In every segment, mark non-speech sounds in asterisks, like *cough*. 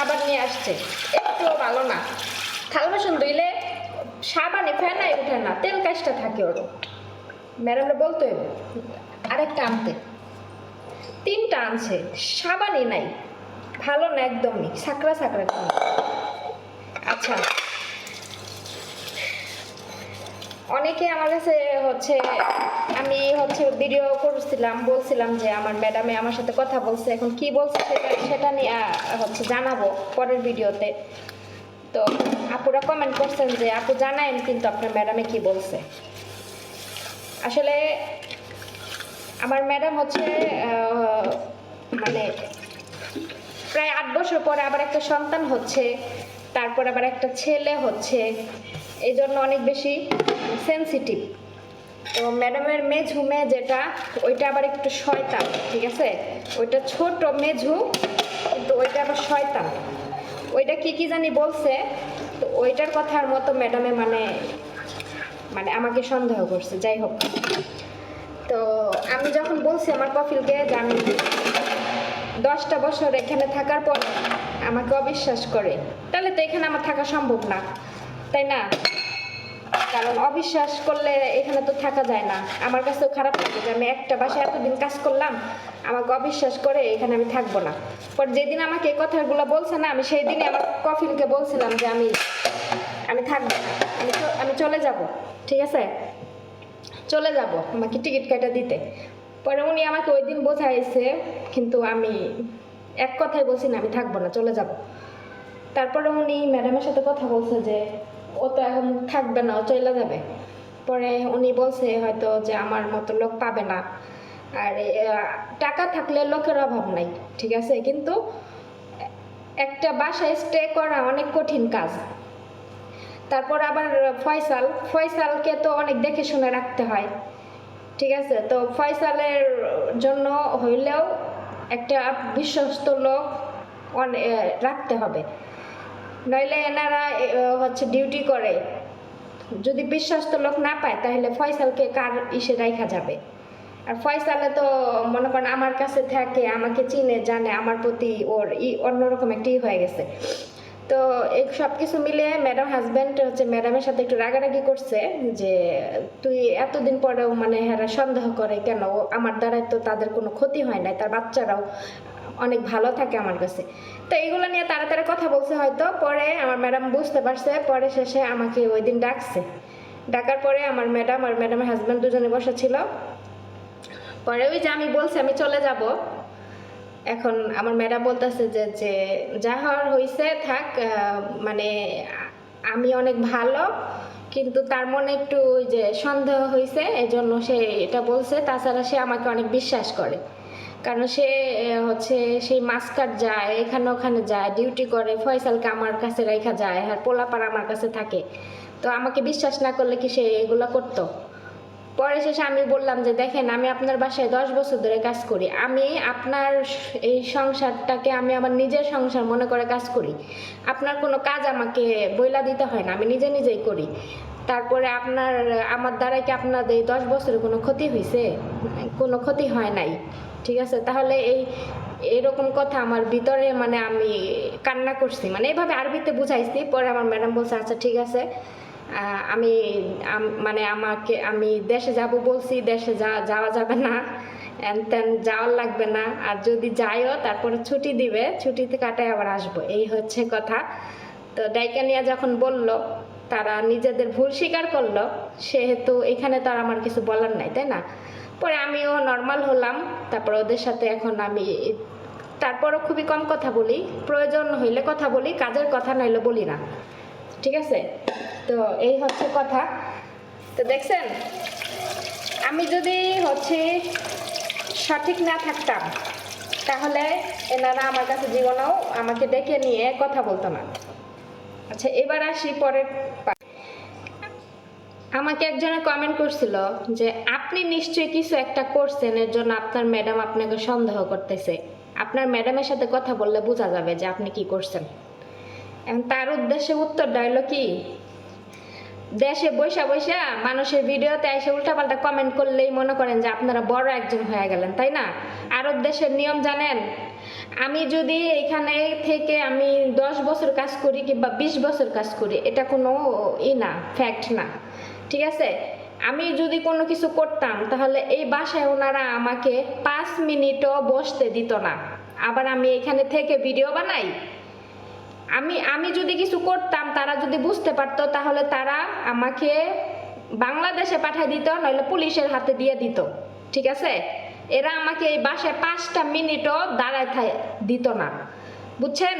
সাবান নিয়ে আসছে। একটুও ভালো না। থালা বাসন ধুইলে সাবানে ফেনাই উঠে না, তেল কাজটা থাকে ওর ম্যাডামরা বলতো আরেকটা আনতে। তিনটা আনছে, সাবানই নাই। ভালো না একদমই সাকরা সাকরা আচ্ছা। অনেকে আমার কাছে হচ্ছে, আমি হচ্ছে ভিডিও করছিলাম, বলছিলাম যে আমার ম্যাডামে আমার সাথে কথা বলছে, এখন কি বলছে সেটা সেটা নিয়ে হচ্ছে জানাব পরের ভিডিওতে তো আপুরা কমেন্ট করছেন যে, আপু জানায়েন কিন্তু আপনার ম্যাডামে কি বলছে? আসলে আমার ম্যাডাম হচ্ছে মানে প্রায় আট বছর পরে আবার একটা সন্তান হচ্ছে, তারপর আবার একটা ছেলে হচ্ছে এই জন্য অনেক বেশি সেন্সিটিভ তো ম্যাডামের মেঝু মেয়ে যেটা ওইটা আবার একটু শয়তান, ঠিক আছে? ওইটা ছোট মেঝু, কিন্তু ওইটা আবার শয়তান। ওইটা কি কি জানি বলছে, তো ওইটার কথার মতো ম্যাডামে মানে মানে আমাকে সন্দেহ করছে, যাই হোক। তো আমি যখন বলছি আমার কফিলকে আমি দশটা বছর এখানে থাকার পর আমাকে অবিশ্বাস করে, তাহলে তো এখানে আমার থাকা সম্ভব না। তাই না? কারণ অবিশ্বাস করলে এখানে তো থাকা যায় না। আমার কাছেও খারাপ লাগে যে আমি একটা বাসায় এতদিন কাজ করলাম, আমাকে অবিশ্বাস করে এখানে আমি থাকব না। পর যেদিন আমাকে এই কথাগুলো বলছে না, আমি সেই দিনই আমার কফিলকে বলছিলাম যে আমি আমি থাকব আমি আমি চলে যাব, ঠিক আছে? চলে যাব আমাকে টিকিট কাটা দিতে। পরে উনি আমাকে ওই দিন বোঝাইছে, কিন্তু আমি এক কথাই বলছি না, আমি থাকব না, চলে যাব। তারপরে উনি ম্যাডামের সাথে কথা বলছে যে ও তো এখন থাকবে না, ও চলে যাবে। পরে উনি বলছে হয়তো যে আমার মতো লোক পাবে না। আর টাকা থাকলে লোকের অভাব নাই, ঠিক আছে? কিন্তু একটা বাসায় স্টে করা অনেক কঠিন কাজ। তারপর আবার ফয়সাল, ফয়সালকে তো অনেক দেখে শুনে রাখতে হয়, ঠিক আছে? তো ফয়সালের জন্য হইলেও একটা বিশ্বস্ত লোক রাখতে হবে। নইলে এনারা হচ্ছে ডিউটি করে। যদি বিশ্বস্ত লোক না পায়, তাহলে ফয়সালকে কার ইসে রাখা যাবে? আর ফয়সালে তো মনে করেন আমার কাছে থাকে, আমাকে চিনে, জানে, আমার প্রতি ওর ই, অন্যরকম একটি হয়ে গেছে। তো এই সব কিছু মিলে ম্যাডাম হাজব্যান্ড হচ্ছে ম্যাডামের সাথে একটু রাগারাগি করছে যে, তুই এতদিন পরেও মানে হেরা সন্দেহ করে কেন? আমার দ্বারাই তো তাদের কোনো ক্ষতি হয় না তার বাচ্চারাও অনেক ভালো থাকে আমার কাছে। তো এইগুলো নিয়ে তাড়াতাড়ি কথা বলছে হয়তো, পরে আমার ম্যাডাম বুঝতে পারছে, পরে শেষে আমাকে ওই দিন ডাকছে। ডাকার পরে আমার ম্যাডাম আর ম্যাডামের হাজব্যান্ড দুজনে বসা ছিল পরে ওই যে আমি বলছি, আমি চলে যাব। এখন আমার ম্যাডাম বলতেছে যে যে যা হওয়ার হয়েছে থাক মানে আমি অনেক ভালো, কিন্তু তার মনে একটু ওই যে সন্দেহ হয়েছে এই জন্য সে এটা বলছে। তাছাড়া সে আমাকে অনেক বিশ্বাস করে। কারণ সে হচ্ছে সেই মাস্কাট যায়, এখানে ওখানে যায়, ডিউটি করে, ফয়সালকে আমার কাছে রেখা যায়, আর পোলাপাড়া আমার কাছে থাকে। তো আমাকে বিশ্বাস না করলে কি সে এগুলো করতো? পরে শেষে আমি বললাম যে, দেখেন, আমি আপনার বাসায় দশ বছর ধরে কাজ করি। আমি আপনার এই সংসারটাকে আমি আমার নিজের সংসার মনে করে কাজ করি। আপনার কোনো কাজ আমাকে বইলা দিতে হয় না, আমি নিজে নিজেই করি। তারপরে আপনার, আমার দ্বারা কি আপনাদের এই দশ বছরে কোনো ক্ষতি হয়েছে কোনো ক্ষতি হয় নাই। ঠিক আছে? তাহলে এই, এরকম কথা আমার ভিতরে মানে আমি কান্না করছি। মানে এভাবে আরবিতে বুঝাইছি, পরে আমার ম্যাডাম বলছে আচ্ছা ঠিক আছে। আমি মানে আমাকে, আমি দেশে যাব বলছি, দেশে যা, যাওয়া যাবে না। তেন যাওয়ার লাগবে না। আর যদি যাইও, তারপরে ছুটি দিবে। ছুটিতে কাটায় আবার আসব। এই হচ্ছে কথা। তো ডাইকানিয়া যখন বলল, তারা নিজেদের ভুল স্বীকার করল। সেহেতু এখানে তো আর আমার কিছু বলার নাই, তাই না? পরে আমিও নর্মাল হলাম। তারপর ওদের সাথে এখন আমি তারপরও খুবই কম কথা বলি। প্রয়োজন হইলে কথা বলি, কাজের কথা নইলে বলি না। ঠিক আছে? তো এই হচ্ছে কথা। তো দেখছেন, আমি যদি হচ্ছে সঠিক না থাকতাম, তাহলে এনারা আমার কাছে জীবনেও আমাকে ডেকে নিয়ে কথা বলতো না। আচ্ছা এবার আসি পরের পা- আমাকে একজনে কমেন্ট করছিল যে, আপনি নিশ্চয়ই কিছু একটা করছেন, এর জন্য আপনার ম্যাডাম আপনাকে সন্দেহ করতেছে। আপনার ম্যাডামের সাথে কথা বললে বোঝা যাবে যে আপনি কি করছেন। এখন তার উদ্দেশ্যে উত্তরটা হলো কি দেশে বৈশা বৈশা মানুষের ভিডিওতে এসে উল্টাপাল্টা কমেন্ট করলেই মনে করেন যে আপনারা বড় একজন হয়ে গেলেন, তাই না? আরব দেশের নিয়ম জানেন, আমি যদি এখানে থেকে আমি দশ বছর কাজ করি কিংবা বিশ বছর কাজ করি, এটা কোনো ই না ফ্যাক্ট না, ঠিক আছে? আমি যদি কোনো কিছু করতাম, তাহলে এই বাসায় ওনারা আমাকে পাঁচ মিনিটও বসতে দিত না। আবার আমি এখানে থেকে ভিডিও বানাই। আমি আমি যদি কিছু করতাম তারা যদি বুঝতে পারতো, তাহলে তারা আমাকে বাংলাদেশে পাঠিয়ে দিত, নইলে পুলিশের হাতে দিয়ে দিত। ঠিক আছে? এরা আমাকে এই বাসে পাঁচটা মিনিটও দাঁড়ায় দিত না। বুঝছেন?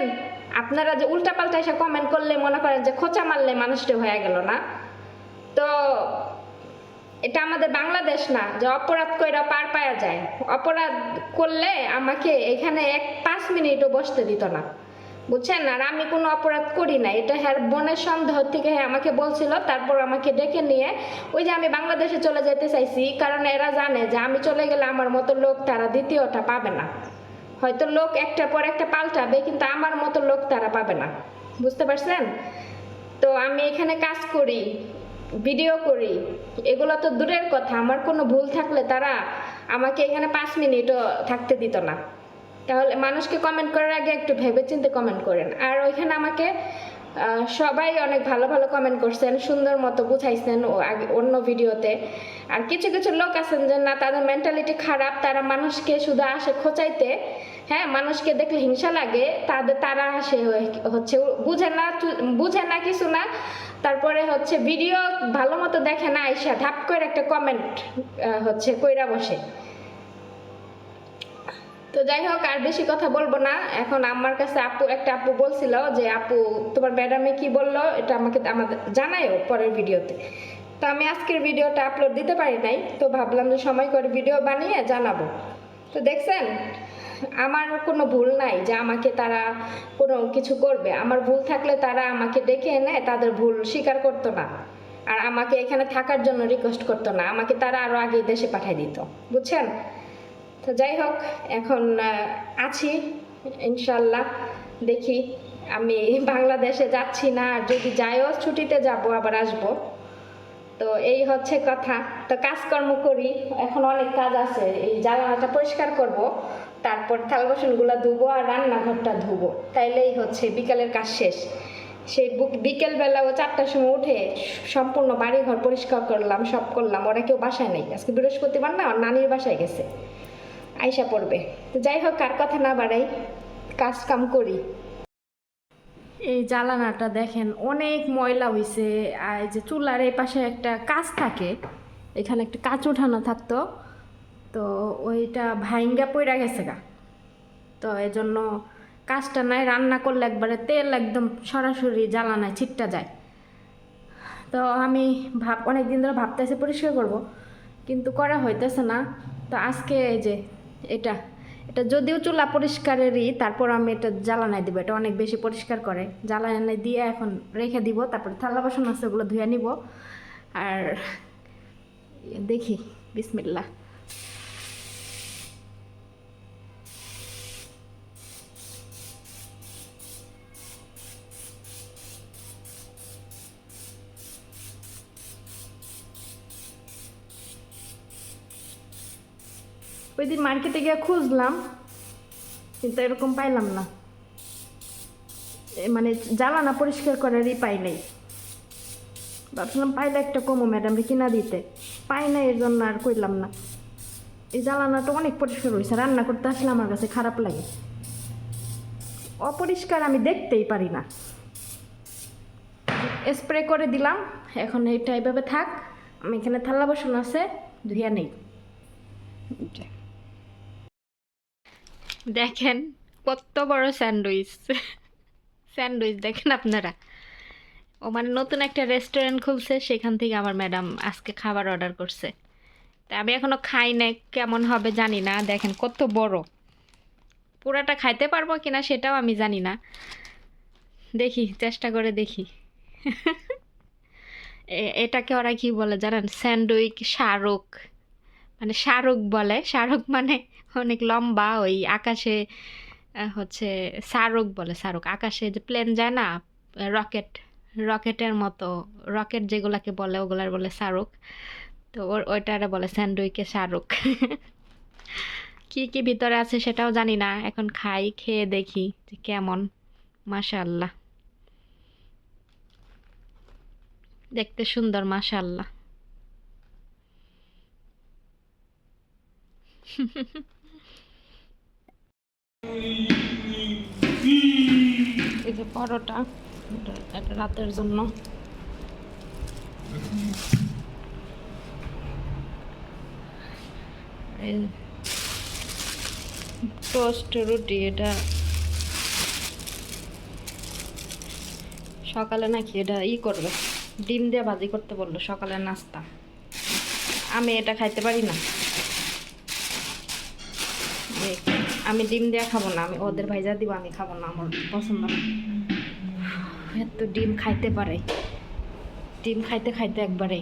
আপনারা যে উল্টাপাল্টা এসে কমেন্ট করলে মনে করেন যে খোঁচা মারলে মানুষটা হয়ে গেল না? তো এটা আমাদের বাংলাদেশ না, যে অপরাধ কইরা পার পাওয়া যায়। অপরাধ করলে আমাকে এখানে এক পাঁচ মিনিটও বসতে দিত না। বুঝছেন? আর আমি কোনো অপরাধ করি না। এটা হ্যার বোনের সন্দেহ থেকে হ্যাঁ আমাকে বলছিল, তারপর আমাকে ডেকে নিয়ে ওই যে আমি বাংলাদেশে চলে যেতে চাইছি কারণ এরা জানে যে আমি চলে গেলে আমার মতো লোক তারা দ্বিতীয়টা পাবে না। হয়তো লোক একটার পর একটা পাল্টাবে, কিন্তু আমার মতো লোক তারা পাবে না। বুঝতে পারছেন? তো আমি এখানে কাজ করি, ভিডিও করি, এগুলো তো দূরের কথা, আমার কোনো ভুল থাকলে তারা আমাকে এখানে পাঁচ মিনিটও থাকতে দিত না। তাহলে মানুষকে কমেন্ট করার আগে একটু ভেবে চিন্তে কমেন্ট করেন। আর ওইখানে আমাকে সবাই অনেক ভালো ভালো কমেন্ট করছেন, সুন্দর মতো বুঝাইছেন অন্য ভিডিওতে। আর কিছু কিছু লোক আছেন যে না, তাদের মেন্টালিটি খারাপ, তারা মানুষকে শুধু আসে খোঁচাইতে। হ্যাঁ মানুষকে দেখলে হিংসা লাগে, তাদের, তারা আসে হচ্ছে বুঝে না বুঝে না কিছু না। তারপরে হচ্ছে ভিডিও ভালো মতো দেখে না, আইসা ধাপ করে একটা কমেন্ট হচ্ছে কইরা বসে। তো যাই হোক, আর বেশি কথা বলব না। এখন আমার কাছে আপু, একটা আপু বলছিল যে, আপু, তোমার ম্যাডামে কি বলল? এটা আমাকে আমাদের জানায়ও পরের ভিডিওতে। তো আমি আজকের ভিডিওটা আপলোড দিতে পারি নাই, তো ভাবলাম যে সময় করে ভিডিও বানিয়ে জানাব। তো দেখছেন, আমার কোনো ভুল নাই যে আমাকে তারা কোনো কিছু করবে। আমার ভুল থাকলে তারা আমাকে ডেকে এনে তাদের ভুল স্বীকার করতো না। আর আমাকে এখানে থাকার জন্য রিকোয়েস্ট করতো না। আমাকে তারা আরও আগে দেশে পাঠিয়ে দিত। বুঝছেন? তো যাই হোক, এখন আছি, ইনশাল্লাহ। দেখি, আমি বাংলাদেশে যাচ্ছি না, আর যদি যাইও, ছুটিতে যাব, আবার আসব। তো এই হচ্ছে কথা। তো কাজকর্ম করি, এখন অনেক কাজ আছে। এই জ্বালানাটা পরিষ্কার করব, তারপর থাল বাসনগুলো ধুবো আর রান্নাঘরটা ধুবো। তাইলেই হচ্ছে বিকালের কাজ শেষ। সেই বুক বিকেলবেলা ও চারটার সময় উঠে সম্পূর্ণ বাড়িঘর পরিষ্কার করলাম, সব করলাম। ওরা কেউ বাসায় নেই। আজকে বৃহস্পতিবার না নানির বাসায় গেছে। আইসা পড়বে। তো যাই হোক কার কথা না বাড়াই, কাজ কাম করি। এই জ্বালানাটা দেখেন, অনেক ময়লা হইছে, আর যে চুলার এই পাশে একটা কাজ থাকে, এখানে একটা কাঁচ উঠানো থাকতো, তো ওইটা ভাইঙ্গা পইরা গেছে গা। তো এই জন্য কাজটা নাই, রান্না করলে একবারে তেল একদম সরাসরি জ্বালানায় ছিটটা যায়। তো আমি ভাব অনেক দিন ধরে ভাবতেছি পরিষ্কার করব, কিন্তু করা হইতেছে না। তো আজকে এই যে এটা এটা যদিও চুলা পরিষ্কারেরই, তারপর আমি এটা জ্বালানায় দিব, এটা অনেক বেশি পরিষ্কার করে। জ্বালানায় দিয়ে এখন রেখে দিব, তারপর থালা বাসন আছে ওগুলো ধুয়ে নিব। আর দেখি বিসমিল্লা ওই দিন মার্কেটে গিয়ে খুঁজলাম, কিন্তু এরকম পাইলাম না। মানে জ্বালানা পরিষ্কার করারই পাই নাই। ভাবছিলাম পাইলে একটা কমো ম্যাডামকে কিনা দিতে। পাই না এর জন্য আর কইলাম না। এই জ্বালানাটা অনেক পরিষ্কার হয়েছে রান্না করতে আসলে আমার কাছে খারাপ লাগে। অপরিষ্কার আমি দেখতেই পারি না। স্প্রে করে দিলাম, এখন এইটা এইভাবে থাক। আমি এখানে থালা বাসন আছে, ধুইয়া নেই। দেখেন কত বড় স্যান্ডউইচ। স্যান্ডউইচ দেখেন আপনারা। ও মানে নতুন একটা রেস্টুরেন্ট খুলছে, সেখান থেকে আমার ম্যাডাম আজকে খাবার অর্ডার করছে। তা আমি এখনও খাই না কেমন হবে জানি না। দেখেন কত বড়। পুরাটা খাইতে পারব কিনা সেটাও আমি জানি না। দেখি, চেষ্টা করে দেখি। এটাকে ওরা কি বলে জানেন? স্যান্ডউইচ শাহরুখ মানে শাহরুখ বলে। শাহরুখ মানে অনেক লম্বা, ওই আকাশে হচ্ছে শাহরুখ বলে, শাহরুখ। আকাশে যে প্লেন যায় না রকেট রকেটের মতো রকেট যেগুলাকে বলে, ওগুলার বলে শাহরুখ। তো ওর, ওইটারে বলে স্যান্ডউইকে শাহরুখ। *laughs* কি কি ভিতরে আছে সেটাও জানি না। এখন খাই, খেয়ে দেখি যে কেমন। মাশাআল্লাহ। দেখতে সুন্দর, মাশাআল্লাহ। এই যে পরোটা, এটা রাতের জন্য। টোস্ট রুটি, এটা সকালে নাকি এটা ই করবে, ডিম দিয়ে ভাজি করতে বলল, সকালের নাস্তা। আমি এটা খাইতে পারি না। এই, আমি ডিম দিয়ে খাব না আমি ওদের ভাইজা দিব আমি খাব না আমার পছন্দ না। এত ডিম খাইতে পারে। ডিম খাইতে খাইতে একবারে